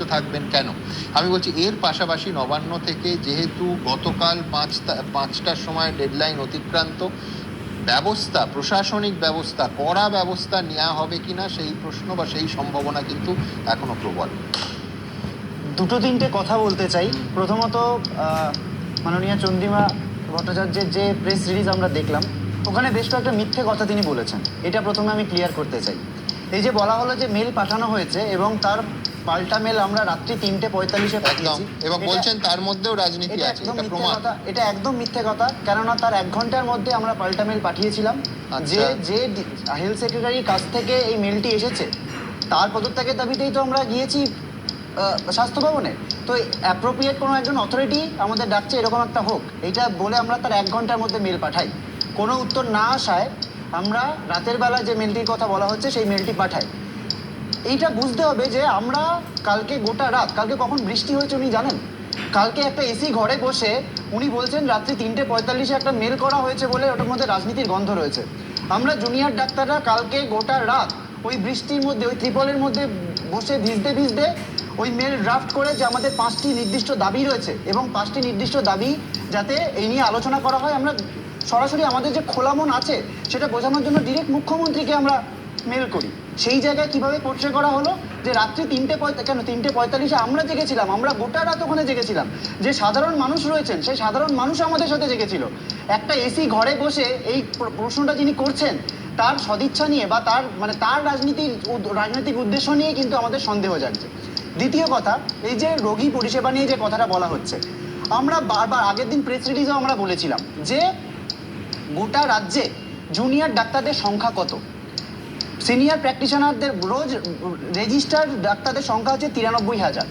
পর্যন্ত থাকবেন কেন? আমি বলছি এর পাশাপাশি নবান্ন থেকে যেহেতু গতকাল পাঁচটা পাঁচটার সময় ডেডলাইন অতিক্রান্ত ব্যবস্থা প্রশাসনিক ব্যবস্থা কড়া ব্যবস্থা নেওয়া হবে কিনা সেই প্রশ্ন বা সেই সম্ভাবনা কিন্তু এখনও প্রবল। দুটো তিনটে কথা বলতে চাই। প্রথমত মাননীয় চন্দ্রিমা ভট্টাচার্যের যে প্রেস রিলিজ আমরা দেখলাম ওখানে বেশ কয়েকটা মিথ্যে কথা তিনি বলেছেন। এটা প্রথমে আমি ক্লিয়ার করতে চাই। এই যে বলা হলো যে মেল পাঠানো হয়েছে এবং তার পাল্টা মেল আমরা রাত্রি তিনটে পঁয়তাল্লিশে একদম। পাঠিয়েছি এবং বলছেন তার মধ্যেও রাজনীতি আছে এটা প্রমাণ। এটা একদম মিথ্যে কথা কেননা তার এক ঘণ্টার মধ্যে আমরা পাল্টা মেল পাঠিয়েছিলাম। আচ্ছা। যে যে হেলথ সেক্রেটারির কাছ থেকে এই মেলটি এসেছে তার পদত্যাগের দাবিতেই তো আমরা গিয়েছি স্বাস্থ্য ভবনে। তো অ্যাপ্রোপ্রিয়েট কোনো একজন অথরিটি আমাদের ডাকছে এরকম একটা হোক এটা বলে আমরা তার এক ঘণ্টার মধ্যে মেল পাঠাই। কোনো উত্তর না আসায় আমরা রাতের বেলা যে মেলটির কথা বলা হচ্ছে সেই মেলটি পাঠাই। এইটা বুঝতে হবে যে আমরা কালকে গোটা রাত, কালকে কখন বৃষ্টি হয়েছে উনি জানেন? কালকে একটা এসি ঘরে বসে উনি বলছেন রাত্রি তিনটে পঁয়তাল্লিশে একটা মেল করা হয়েছে বলে ওটার মধ্যে রাজনীতির গন্ধ রয়েছে। আমরা জুনিয়র ডাক্তাররা কালকে গোটা রাত ওই বৃষ্টির মধ্যে, ওই ত্রিপলের মধ্যে বসে ভিজতে ভিজতে ওই মেল ড্রাফট করে যে আমাদের পাঁচটি নির্দিষ্ট দাবি রয়েছে এবং পাঁচটি নির্দিষ্ট দাবি যাতে এই নিয়ে আলোচনা করা হয়। আমরা সরাসরি আমাদের যে খোলা মন আছে সেটা বোঝানোর জন্য ডিরেক্ট মুখ্যমন্ত্রীকে আমরা মেল করি। সেই জায়গায় কীভাবে পোর্ট্রে করা হলো? যে রাত্রি তিনটে পঁয়তা কেন তিনটে পঁয়তাল্লিশে আমরা জেগেছিলাম, আমরা গোটা রাত ওখানে জেগেছিলাম। যে সাধারণ মানুষ রয়েছেন, সেই সাধারণ মানুষ আমাদের সাথে জেগেছিল। একটা এসি ঘরে বসে এই প্র- প্রশ্নটা যিনি করছেন, তার সদিচ্ছা নিয়ে বা তার মানে তার রাজনীতির রাজনৈতিক উদ্দেশ্য নিয়ে কিন্তু আমাদের সন্দেহ জাগছে। দ্বিতীয় কথা, এই যে রোগী পরিষেবা নিয়ে যে কথাটা বলা হচ্ছে, আমরা বারবার আগের দিন প্রেস রিলিজেও আমরা বলেছিলাম যে গোটা রাজ্যে জুনিয়র ডাক্তারদের সংখ্যা কত? সিনিয়র প্র্যাকটিশনারদের রোজ রেজিস্টার্ড ডাক্তারদের সংখ্যা হচ্ছে তিরানব্বই হাজার।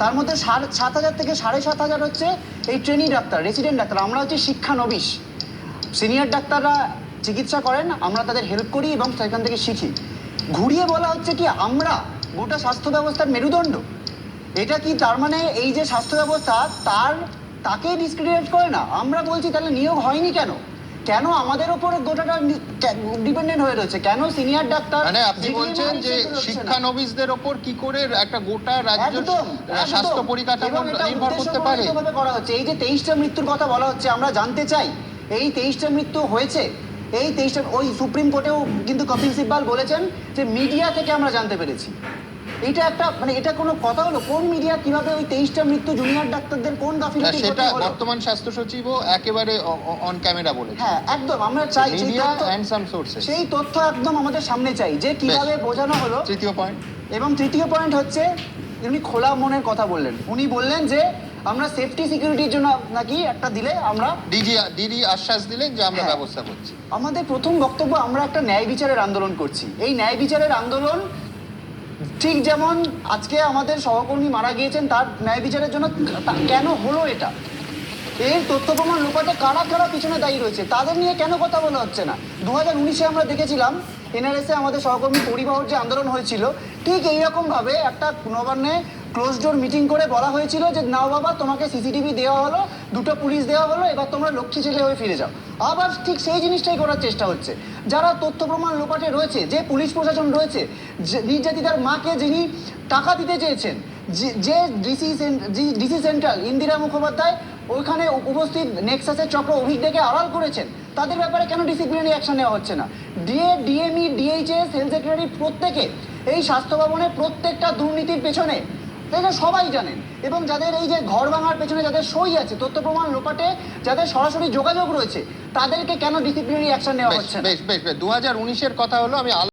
তার মধ্যে সাত হাজার থেকে সাড়ে সাত হাজার হচ্ছে এই ট্রেনি ডাক্তার রেসিডেন্ট ডাক্তার। আমরা হচ্ছে শিক্ষানবিশ সিনিয়র ডাক্তাররা চিকিৎসা করেন, আমরা তাদের হেল্প করি এবং সেখান থেকে শিখি। ঘুরিয়ে বলা হচ্ছে কি, আমরা গোটা স্বাস্থ্য ব্যবস্থার মেরুদণ্ড। এটা কি তার মানে এই যে স্বাস্থ্য ব্যবস্থা, তার তাকে ডিসক্রিমিনেট করে না? আমরা বলছি তাহলে নিয়োগ হয়নি কেন? কেন আমাদের ওপর গোটাটা ডিপেন্ডেন্ট হয়ে রয়েছে? কেন সিনিয়র ডাক্তার মানে আপনি বলছেন যে। শিক্ষানবিশদের ওপর কি করে একটা গোটা রাজ্য স্বাস্থ্য। পরিকাঠামো নির্ভর করতে পারে? করা হচ্ছে। এই যে তেইশটা মৃত্যুর কথা বলা হচ্ছে আমরা জানতে চাই এই তেইশটা মৃত্যু হয়েছে? এই তেইশটা ওই সুপ্রিম কোর্টেও কিন্তু কপিল সিব্বাল বলেছেন যে মিডিয়া থেকে আমরা জানতে পেরেছি। এটা একটা মানে এটা কোনো কথা হলো? কোন মিডিয়া কীভাবে ওই তেইশটা মৃত্যু জুনিয়র ডাক্তারদের কোন গাফিলতি সেটা বর্তমান স্বাস্থ্য সচিবও একেবারে অন ক্যামেরা বলেছে। হ্যাঁ একদম আমরা চাই মিডিয়া অ্যান্ড সাম সোর্সেস সেই তথ্য একদম আমাদের সামনে চাই যে কীভাবে বোঝানো হলো। তৃতীয় পয়েন্ট এবং তৃতীয় পয়েন্ট হচ্ছে উনি খোলা মনের কথা বললেন। উনি বললেন যে আমরা সেফটি সিকিউরিটির জন্য নাকি একটা দিলে আমরা ডিজি ডিডি আশ্বাস দিলেন যে আমরা হ্যাঁ। ব্যবস্থা করছি। আমাদের প্রথম বক্তব্য আমরা একটা ন্যায় বিচারের আন্দোলন করছি। এই ন্যায় বিচারের আন্দোলন ঠিক যেমন আজকে আমাদের সহকর্মী মারা গিয়েছেন, তার ন্যায় বিচারের জন্য কেন হলো এটা? এর তথ্য প্রমাণ লোপাটে কারা কারা পিছনে দায়ী রয়েছে, তাদের নিয়ে কেন কথা বলা হচ্ছে না? দু হাজার উনিশে আমরা দেখেছিলাম এনআরএসে আমাদের সহকর্মী পরিবাহর যে আন্দোলন হয়েছিল, ঠিক এইরকম ভাবে একটা নবান্নে ক্লোজ ডোর মিটিং করে বলা হয়েছিল যে, নাও বাবা, তোমাকে সিসিটিভি দেওয়া হলো, দুটো পুলিশ দেওয়া হলো, এবার তোমরা লক্ষ্মী ছেলে হয়ে ফিরে যাও। আবার ঠিক সেই জিনিসটাই করার চেষ্টা হচ্ছে। যারা তথ্য প্রমাণ লোপাটে রয়েছে, যে পুলিশ প্রশাসন রয়েছে নির্যাতিতার মাকে যিনি টাকা দিতে চেয়েছেন, যে DC DC central Indira Mukhopadhyay, ওইখানে উপস্থিত নেক্সাসের চক্র অভিজ্ঞকে আড়াল করেছেন। তাদের ব্যাপারে কেন ডিসিপ্লিনারি অ্যাকশন নেওয়া হচ্ছে না DA DME DHS health secretary প্রত্যেকে এই স্বাস্থ্য ভবনে প্রত্যেকটা দুর্নীতির পেছনে এটা সবাই জানেন এবং যাদের এই যে ঘর ভাঙার পেছনে যাদের সই আছে তথ্য প্রমাণ লোপাটে যাদের সরাসরি যোগাযোগ রয়েছে তাদেরকে কেন ডিসিপ্লিনারি অ্যাকশন নেওয়া হচ্ছে না বেশ বেশ বেশ দু হাজার উনিশের কথা হলো আমি